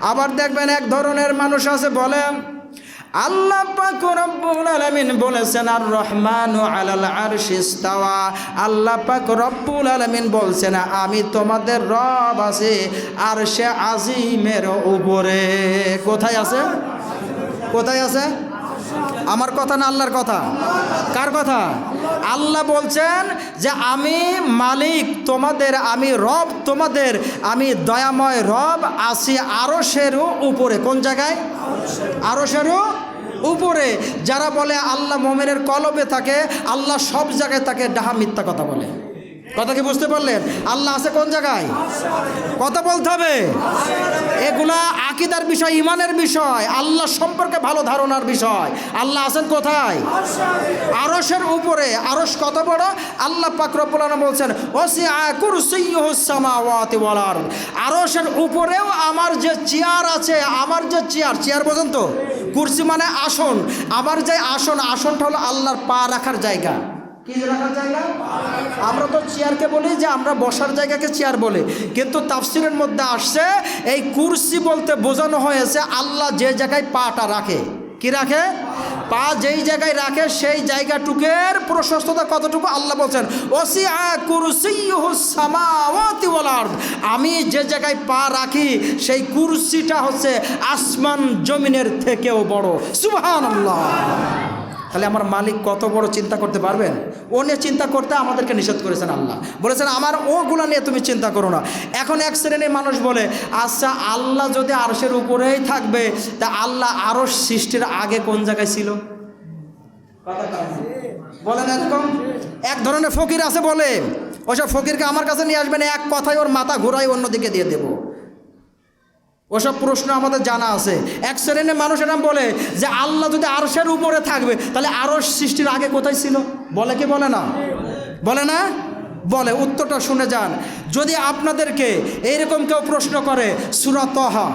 আবার দেখবেন এক ধরনের মানুষ আছে বলে আল্লাহ পাক রব্বুল বলেছেন আর রহমান আলাল আরশি ইস্তাওয়া। আল্লাহ পাক রব্বুল আলামিন বলছেন, আমি তোমাদের রব আছে আর সে আজিমের উপরে। কোথায় আছে? কোথায় আছে? আমার কথা না আল্লাহর কথা? কার কথা? আল্লাহ বলছেন যে আমি মালিক, তোমাদের আমি রব, তোমাদের আমি দয়াময় রব আসি আরও সেরু উপরে। কোন জায়গায়? আরও সেরু উপরে। যারা বলে আল্লাহ মোমেনের কলবে থাকে, আল্লাহ সব জায়গায় তাকে ডাহা মিথ্যা কথা বলে। কথা কি বুঝতে পারলেন? আল্লাহ আছে কোন জায়গায়? কথা বলতে হবে। এগুলা আকিদার বিষয়, ইমানের বিষয়, আল্লাহ সম্পর্কে ভালো ধারণার বিষয়। আল্লাহ আছেন কোথায়? আরসের উপরে। আরস কত বড়? আল্লাহ পাক রব্বুল আলামিন বলছেন আরসের উপরেও আমার যে চেয়ার আছে, আমার যে চেয়ার চেয়ার বোঝেন তো? কুরসি মানে আসন। আমার যে আসন, আসনটা হলো আল্লাহর পা রাখার জায়গা। আমরা তো চেয়ারকে বলি যে আমরা বসার জায়গাকে চেয়ার বলি। কিন্তু তাফসিরের মধ্যে আসছে, এই কুরসি বলতে বোঝানো হয়েছে আল্লাহ যে জায়গায় পাটা রাখে। কি রাখে? পা যেই জায়গায় রাখে, সেই জায়গাটুকের প্রশস্ততা কতটুকু? আল্লাহ বলছেন ওসি আমি যে জায়গায় পা রাখি, সেই কুরসিটা হচ্ছে আসমান জমিনের থেকেও বড়। সুবহান আল্লাহ তাহলে আমার মালিক কত বড় চিন্তা করতে পারবেন? ও নিয়ে চিন্তা করতে আমাদেরকে নিষেধ করেছেন আল্লাহ। বলেছেন, আমার ওগুলা নিয়ে তুমি চিন্তা করো না। এখন এক শ্রেণির মানুষ বলে আচ্ছা আল্লাহ যদি আরশের উপরেই থাকবে, তা আল্লাহ আরশ সৃষ্টির আগে কোন জায়গায় ছিল? বলেন একদম এক ধরনের ফকির আছে বলে, ওসব ফকিরকে আমার কাছে নিয়ে আসবেন, এক কথায় ওর মাথা ঘুরাই অন্যদিকে দিয়ে দেবো। ওসব প্রশ্ন আমাদের জানা আছে। এক শ্রেণির মানুষ এরকম বলে যে আল্লাহ যদি আরশের উপরে থাকবে, তাহলে আরশ সৃষ্টির আগে কোথায় ছিল? বলে কি বলে না? বলে না? বলে, উত্তরটা শুনে যান। যদি আপনাদেরকে এইরকম কেউ প্রশ্ন করে সুরাতহা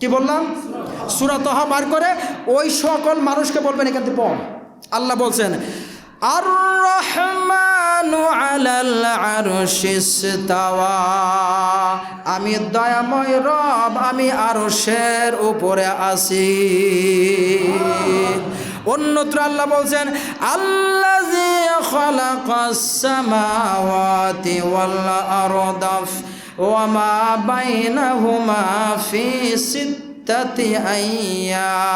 কি বললাম? সুরাতহা বার করে, ওই সকল মানুষকে বলবেন এখান থেকে পড়। আল্লাহ বলছেন আর রহমানু আলাল আরশিস্তাওয়া আমি দয়াময় রব, আমি আরশের উপরে আছি। অন্যত্র আল্লাহ বলছেন সামাওয়াতি ওয়াল আরদা, ওয়া মা বাইনাহুমা ফি সিত্তাতি আইয়াম।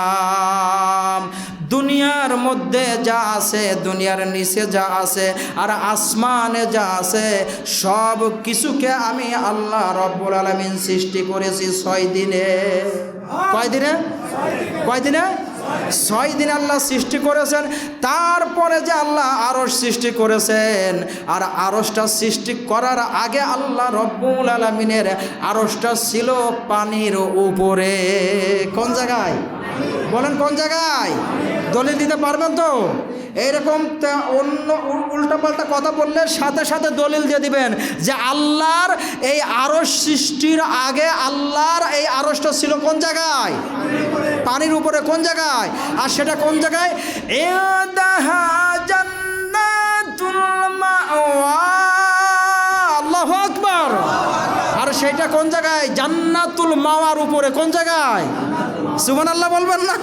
দুনিয়ার মধ্যে যা আছে, দুনিয়ার নিচে যা আছে আর আসমানে যা আছে, সব কিছুকে আমি আল্লাহ রব্বুল আলমিন সৃষ্টি করেছি ছয় দিনে। কয় দিনে? কয় দিনে? ছয় দিন আল্লাহ সৃষ্টি করেছেন, তারপরে যে আল্লাহ আরস সৃষ্টি করেছেন, আর আরসটা সৃষ্টি করার আগে আল্লাহ রব্বুল আলমিনের আরসটা ছিল পানির উপরে। কোন জায়গায়? বলেন কোন জায়গায়? দলিল দিতে পারবেন তো? এইরকম অন্য উল্টা পাল্টা কথা বললে সাথে সাথে দলিল দিয়ে দিবেন যে আল্লাহর এই আরস সৃষ্টির আগে আল্লাহর এই আরসটা ছিল কোন জায়গায়? পানির উপরে কোন জায়গায়? আর সেটা কোন জায়গায়? আল্লাহু আর সেটা কোন জায়গায়? জান্নাতুল মাওয়ার উপরে কোন জায়গায়? সুমন সুবহানাল্লাহ বলবেন না?